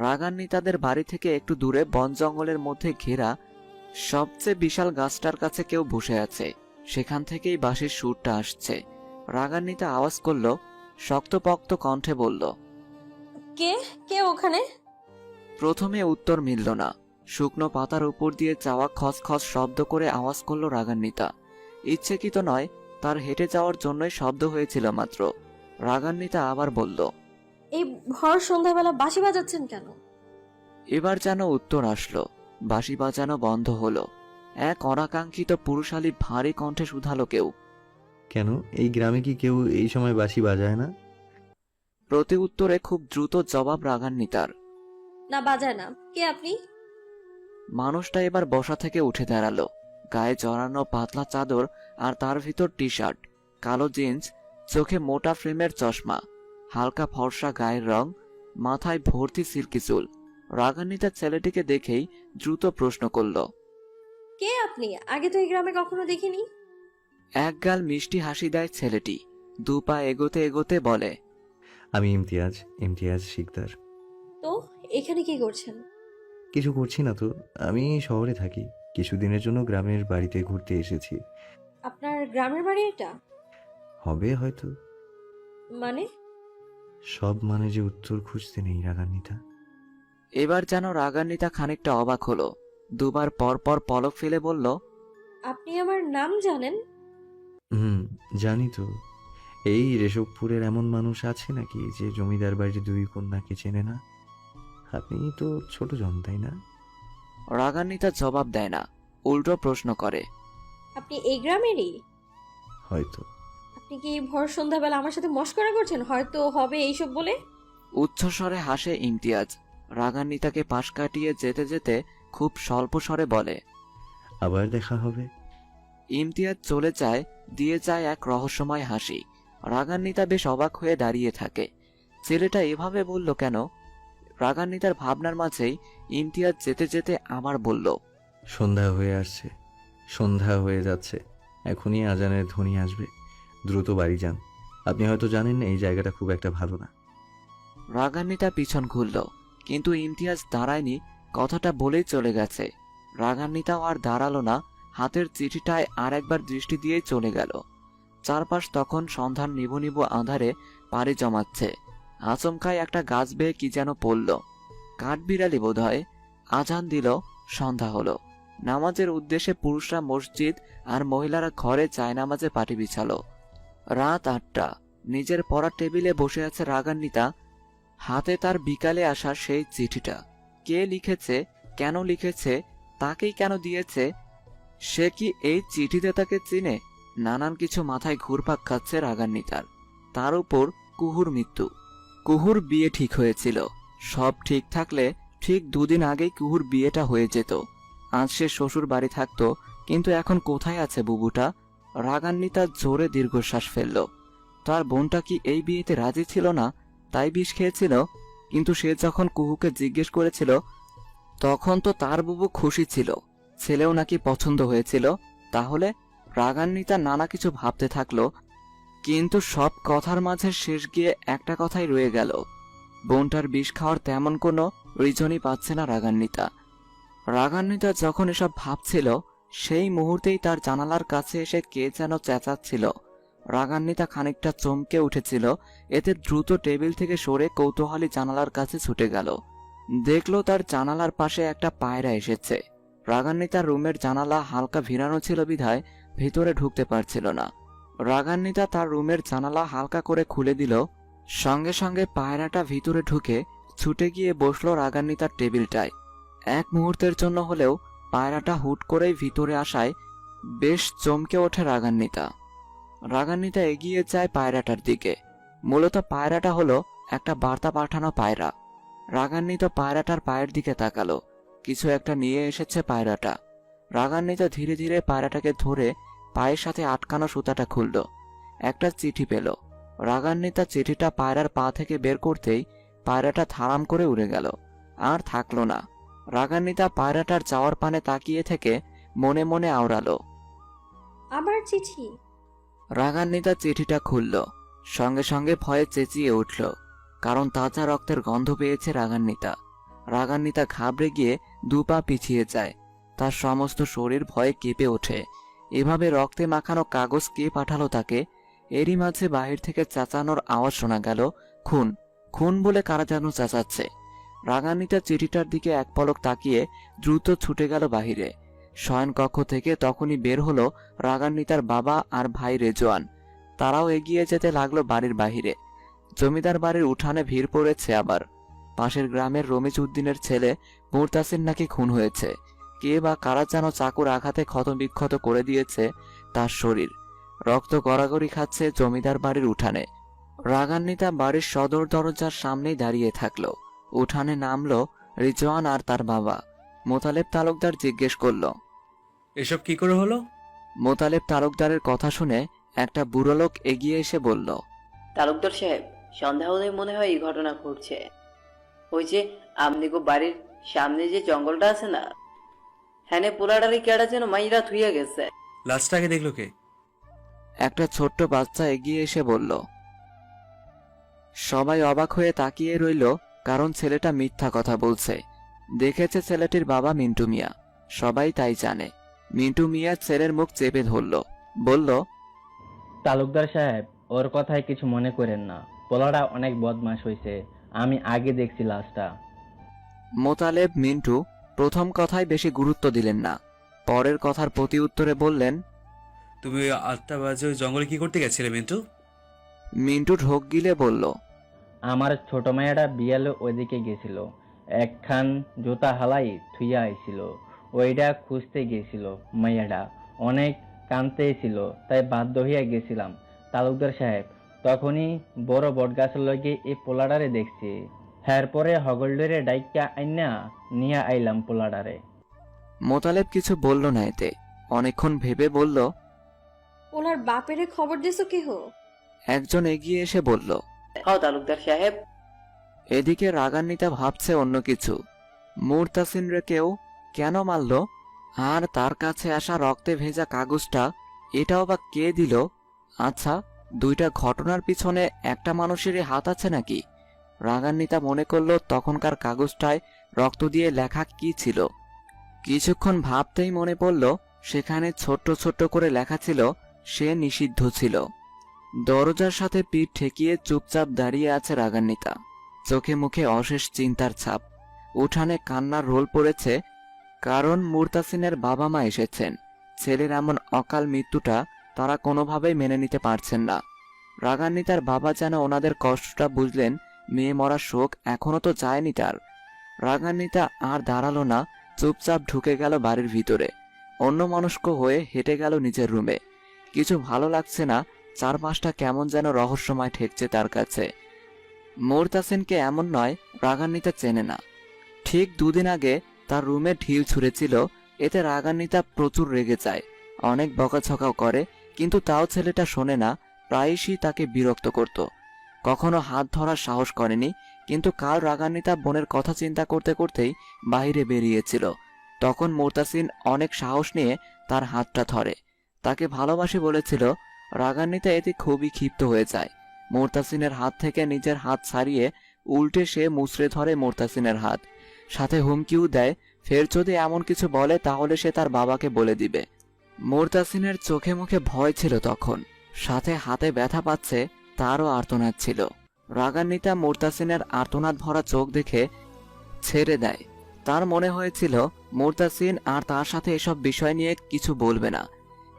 রাগান্বিতাদের বাড়ি থেকে একটু দূরে বন জঙ্গলের মধ্যে ঘেরা সবচেয়ে বিশাল গাছটার কাছে কেউ বসে আছে। সেখান থেকেই বাঁশির সুরটা আসছে। রাগান্বিতা আওয়াজ করল শক্তপক্ত কণ্ঠে বলল কে? কে ওখানে? প্রথমে উত্তর মিলল না। শুকনো পাতার উপর দিয়ে চাওয়া খসখস শব্দ করে আওয়াজ করল রাগান্বিতা। ইচ্ছেকৃত নয় তার হেঁটে যাওয়ার জন্যই শব্দ হয়েছিল মাত্র। রাগান্বিতা আবার বলল এই ভর সন্ধ্যাবেলা বাঁশি বাজাচ্ছেন কেন? এবার যেন উত্তর আসলো। বাঁশি বাজানো বন্ধ হলো। এক অনাকাঙ্ক্ষিত পুরুষালী ভারী কণ্ঠে শুধালো কেউ। কেন? এই গ্রামে কি কেউ এই সময় বাঁশি বাজায় না? প্রতি উত্তরে খুব দ্রুত জবাব রাগান্বিতার। না বাজায় না। কে আপনি? মানুষটা এবার বসা থেকে উঠে দাঁড়াল। গায়ে জড়ানো পাতলা চাদর আর তার ভিতর টি শার্ট কালো জিন্স চোখে মোটা ফ্রেমের চশমা। হালকা ফর্সা গায়ের রং মাথায় ভর্তি সিল্কি চুল। রাগান্বিতা ছেলেটিকে দেখেই দ্রুত প্রশ্ন করল কে আপনি? আগে তো এই গ্রামে কখনো দেখিনি? এক গাল মিষ্টি হাসি দেয় ছেলেটি। দু পা এগোতে এগোতে বলে আমি ইমতিয়াজ ইমতিয়াজ শিকদার। তো এখানে কি করছেন? কিছু করছি না তো আমি শহরে থাকি। কিছুদিনের জন্য গ্রামের বাড়িতে ঘুরতে এসেছি। আপনার গ্রামের বাড়ি এটা? হবে হয়তো। মানে? সব মানে যে উত্তর খুঁজতে নেই রাগান্বিতা। এবার যেন রাগান্বিতা খানিকটা অবাক হলো। দুবার পর পর পলক ফেলে বলল আপনি আমার নাম জানেন? হুম জানি তো। এই রেশবপুরের এমন মানুষ আছে নাকি যে জমিদার বাড়ির দুই কন্যাকে চেনে না? আপনি তো ছোট জন তাই না? রাগান্বিতা জবাব দেয় না উল্টো প্রশ্ন করে আপনি এই গ্রামেরই? হয়তো। আপনি কি ভর সন্ধ্যাবেলা আমার সাথে মস্করা করছেন? হয়তো হবে এইসব বলে। উচ্চস্বরে হাসে ইমতিয়াজ। রাগান্বিতাকে পাশ কাটিয়ে যেতে যেতে খুব স্বল্প স্বরে বলে আবার দেখা হবে। ইমতিয়াজ চলে যায় দিয়ে যায় এক রহস্যময় হাসি। রাগান্বিতা বেশ অবাক হয়ে দাঁড়িয়ে থাকে। ছেলেটা এভাবে বলল কেন? রাগান্বিতার ভাবনার মাঝেই ইমতিয়াজ যেতে যেতে আমার বলল সন্ধ্যা হয়ে আসছে সন্ধ্যা হয়ে যাচ্ছে। এখনই আজানের ধ্বনি আসবে। দ্রুত বাড়ি যান। আপনি হয়তো জানেন এই জায়গাটা খুব একটা ভালো না। রাগান্বিতা পিছন ঘুরল, কিন্তু ইমতিয়াজ দাঁড়ায়নি, কথাটা বলেই চলে গেছে। রাগান্বিতাও আর দাঁড়াল না, হাতের চিঠিটায় আর একবার দৃষ্টি দিয়েই চলে গেল। চারপাশ তখন সন্ধান নিভু নিভু আধারে পাড়ি জমাচ্ছে। আচমকায় একটা গাছ বেয়ে কি যেন পড়ল। কাঠবিড়ালি বোধ হয় আজান দিল, সন্ধ্যা হলো। নামাজের উদ্দেশ্যে পুরুষরা মসজিদ আর মহিলারা ঘরে চায় নামাজে পাটি বিছালো। রাত আটটা। নিজের পড়ার টেবিলে বসে আছে রাগান্বিতা। হাতে তার বিকালে আসা সেই চিঠিটা। কে লিখেছে, কেন লিখেছে, তাকেই কেন দিয়েছে? সে কি এই চিঠিতে তাকে চিনে? নানান কিছু মাথায় ঘুরপাক খাচ্ছে রাগান্বিতার। তার উপর কুহুর মৃত্যু। কুহুর বিয়ে ঠিক হয়েছিল। সব ঠিক থাকলে ঠিক দুদিন আগেই কুহুর বিয়েটা হয়ে যেত। আজ সে শ্বশুর বাড়ি থাকতো, কিন্তু এখন কোথায় আছে বুবুটা? রাগান্বিতা জোরে দীর্ঘশ্বাস ফেলল। তার বোনটা কি এই বিয়েতে রাজি ছিল না? তাই বিষ খেয়েছিল। কিন্তু সে যখন কুহুকে জিজ্ঞেস করেছিল, তখন তো তার বুবু খুশি ছিল। ছেলেও নাকি পছন্দ হয়েছিল। তাহলে রাগান্বিতা নানা কিছু ভাবতে থাকল। কিন্তু সব কথার মাঝে শেষ গিয়ে একটা কথাই রয়ে গেল। বোনটার বিষ খাওয়ার তেমন কোনো রিজনই পাচ্ছে না রাগান্বিতা। রাগান্বিতা যখন এসব ভাবছিল সেই মুহূর্তেই তার জানালার কাছে এসে কে যেন চেঁচাচ্ছিল। রাগান্বিতা খানিকটা চমকে উঠেছিল। এতে দ্রুত টেবিল থেকে সরে কৌতূহলী জানালার কাছে ছুটে গেল। দেখল তার জানালার পাশে একটা পায়রা এসেছে। রাগান্বিতার রুমের জানালা হালকা ভিড়ানো ছিল বিধায় ভিতরে ঢুকতে পারছিল না। রাগান্বিতা তার রুমের জানালা হালকা করে খুলে দিল। সঙ্গে সঙ্গে পায়রাটা ভিতরে ঢুকে ছুটে গিয়ে বসল রাগান্বিতার টেবিলটায়। এক মুহূর্তের জন্য হলেও পায়রাটা হুট করেই ভিতরে আসায় বেশ চমকে ওঠে রাগান্বিতা। রাগান্বিতা এগিয়ে যায় পায়রাটার দিকে। মূলত পায়রাটা হলো একটা বার্তা পাঠানো পায়রা। রাগান্বিত পায়রাটার পায়ের দিকে তাকালো। কিছু একটা নিয়ে এসেছে পায়রাটা। রাগান্বিত ধীরে ধীরে পায়রাটাকে ধরে পায়ের সাথে আটকানো সুতাটা খুলল। একটা চিঠি পেল। রাগান্বিতা চিঠিটা পায়রার পা থেকে বের করতেই পায়রাটা থারাম করে উড়ে গেল। আর থাকল না। রাগান্বিতা পায়রাটার যাওয়ার পানে তাকিয়ে থেকে মনে মনে আওড়ালো। আবার চিঠি। রাগান্বিতা চিঠিটা খুলল সঙ্গে সঙ্গে ভয়ে চেঁচিয়ে উঠল কারণ তাজা রক্তের গন্ধ পেয়েছে রাগান্বিতা। রাগান্বিতা ঘাবড়ে গিয়ে দু পা পিছিয়ে যায় তার সমস্ত শরীর ভয়ে কেঁপে ওঠে। এভাবে রক্তে মাখানো কাগজ কে পাঠালো তাকে? এরই মাঝে বাহির থেকে চাচানোর আওয়াজ শোনা গেল খুন খুন বলে কারা যেন চাচাচ্ছে? রাগান্বিতা চিঠিটার দিকে এক পলক তাকিয়ে দ্রুত ছুটে গেল বাহিরে। শয়নকক্ষ থেকে তখনই বের হলো রাগান্বিতার বাবা আর ভাই রেজওয়ান। তারাও এগিয়ে যেতে লাগল বাড়ির বাহিরে। জমিদার বাড়ির উঠানে ভিড় পড়েছে আবার। পাশের গ্রামের রমিজ উদ্দিনের ছেলে মুরতাসির নাকি খুন হয়েছে। কে বা কারা যেন চাকুর আঘাতে ক্ষতবিক্ষত করে দিয়েছে তার শরীর। রক্ত গড়াগড়ি খাচ্ছে জমিদার বাড়ির উঠানে। রাগান্বিতা বাড়ির সদর দরজার সামনেই দাঁড়িয়ে থাকল। উঠানে নামলো রিজওয়ান আর তার বাবা। মোতালেব তালুকদার জিজ্ঞেস করল এসব কি করে হলো? মোতালেব তালুকদারের কথা শুনে একটা বুড়ো লোক এগিয়ে এসে বলল তালুকদার সাহেব সন্ধ্যা হলে মনে হয় এই ঘটনা ঘটছে। ওই যে আমনিগো বাড়ির সামনে যে জঙ্গলটা আছে না হ্যানে পোলাডারি কেডা যেন মাইরা থুইয়া গেছে। লাস্টটা আগে দেখল কে? একটা ছোট্ট বাচ্চা এগিয়ে এসে বলল সবাই অবাক হয়ে তাকিয়ে রইল কারণ ছেলেটা মিথ্যা কথা বলছে। দেখেছে ছেলেটির বাবা মিন্টু মিয়া। সবাই তাই জানে। মিন্টু মিয়া ছেলের মুখ চেপে ধরল। বলল তালুকদার সাহেব ওর কথায় কিছু মনে করেন না। পোলাটা অনেক বদমাশ হয়েছে আমি আগে দেখছি লাশটা। মোতালেব মিন্টু প্রথম কথায় বেশি গুরুত্ব দিলেন না। পরের কথার প্রতি উত্তরে বললেন তুমি ওই জঙ্গলে কি করতে গেছিলে মিন্টু? মিন্টু ঢোক গিলে বলল আমার ছোট মেয়েটা বিয়ালে ওইদিকে গেছিল। একখান জুতা হালাই থুইয়া আইছিল। ওইটা খুঁজতে গেছিল মাইয়াটা অনেক কানতে ছিল তাই বাধ্য হইয়া গেছিলাম তালুকদার সাহেব। তখনই বড় বটগাছের লগে এই পোলাডারে দেখছি। হ্যার পরে হগলডরে ডাইকা আইনা নিয়া আইলাম পোলাডারে। মোতালেব কিছু বলল না এতে। অনেকক্ষণ ভেবে বলল ওনার বাপেরে খবর দিছো কেহ? একজন এগিয়ে এসে বলল হাও তালুকদার সাহেব। এদিকে রাগান্বিতা ভাবছে অন্য কিছু। মুরতাসিন রে কেউ কেন মারল? আর তার কাছে আসা রক্তে ভেজা কাগজটা, এটাও বা কে দিল? আচ্ছা দুইটা ঘটনার পিছনে একটা মানুষেরই হাত আছে নাকি? রাগান্বিতা মনে করল তখনকার কাগজটায় রক্ত দিয়ে লেখা কি ছিল। কিছুক্ষণ ভাবতেই মনে পড়ল, সেখানে ছোট্ট ছোট্ট করে লেখা ছিল, সে নিষিদ্ধ ছিল। দরজার সাথে পিঠ ঠেকিয়ে চুপচাপ দাঁড়িয়ে আছে রাগান্বিতা। চোখে মুখে অশেষ চিন্তার ছাপ। উঠানে কান্নার রোল পড়েছে, কারণ মুরতাসিনের বাবা মা এসেছেন। ছেলের এমন অকাল মৃত্যুটা তারা কোনোভাবেই মেনে নিতে পারছেন না। রাগান্বিতার বাবা যেন ওনাদের কষ্টটা বুঝলেন, মেয়ে মরা শোক এখনও তো যায়নি তার। রাগান্বিতা আর দাঁড়াল না, চুপচাপ ঢুকে গেল বাড়ির ভিতরে। অন্য মনস্ক হয়ে হেঁটে গেল নিজের রুমে। কিছু ভালো লাগছে না চারপাশটা কেমন যেন রহস্যময় ঠেকছে তার কাছে। মোরতাসিনকে এমন নয়, রাগান্বিতা চেনে না। ঠিক দুদিন আগে তার রুমে ঢিল ছুঁড়েছিল, এতে রাগান্বিতা প্রচুর রেগে যায়, অনেক বকাছকাও করে, কিন্তু তাও ছেলেটা শোনে না, প্রায়শই তাকে বিরক্ত করত। কখনো হাত ধরার সাহস করেনি, কিন্তু কাল রাগান্বিতা বোনের কথা চিন্তা করতে করতেই বাইরে বেরিয়েছিল। তখন মোরতাসিন অনেক সাহস নিয়ে তার হাতটা ধরে। তাকে ভালোবাসে বলেছিল রাগান্বিতা এতে খুবই ক্ষিপ্ত হয়ে যায়। মোরতাসিনের হাত থেকে নিজের হাত ছাড়িয়ে উল্টে সে মুচড়ে ধরে মোরতাসিনের হাত। সাথে হুমকিও দেয়, ফের যদি এমন কিছু বলে, তাহলে সে তার বাবাকে বলে দিবে। মোরতাসিনের চোখে মুখে ভয় ছিল তখন। সাথে হাতে ব্যথা পাচ্ছে, তারও আর্তনাদ ছিল। রাগান্বিতা মোরতাসিনের আর্তনাদ ভরা চোখ দেখে ছেড়ে দেয়। তার মনে হয়েছিল, মোরতাসিন আর তার সাথে এসব বিষয় নিয়ে কিছু বলবে না।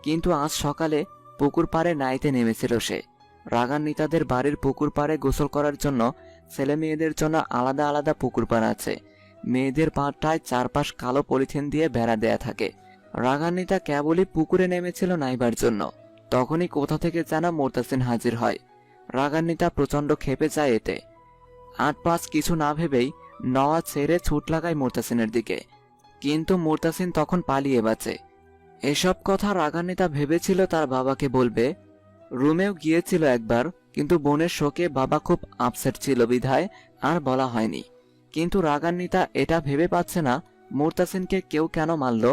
কিন্তু আজ সকালে পুকুর পাড়ে নাইতে নেমেছিল সে। রাগান্বিতাদের বাড়ির পুকুর পাড়ে গোসল করার জন্য ছেলে মেয়েদের জন্য আলাদা আলাদা পুকুর পাড় আছে মেয়েদের পাড়টায় চারপাশ কালো পলিথিন দিয়ে বেড়া দেয়া থাকে। রাগান্বিতা কেবলই পুকুরে নেমেছিল নাইবার জন্য। তখনই কোথা থেকে যেন মোরতাসিন হাজির হয়। রাগান্বিতা প্রচণ্ড খেপে যায় এতে। আট পাঁচ কিছু না ভেবেই নওয়া ছেড়ে ছুট লাগায় মোরতাসিনের দিকে। কিন্তু মোরতাসিন তখন পালিয়ে বাঁচে। এসব কথা রাগান্বিতা ভেবেছিল তার বাবাকে বলবে। রুমেও গিয়েছিল একবার, কিন্তু বোনের শোকে বাবা খুব আপসেট ছিল বিধায় আর বলা হয়নি। কিন্তু রাগান্বিতা এটা ভেবে পাচ্ছে না, মোরতাসিনকে কেউ কেন মারল?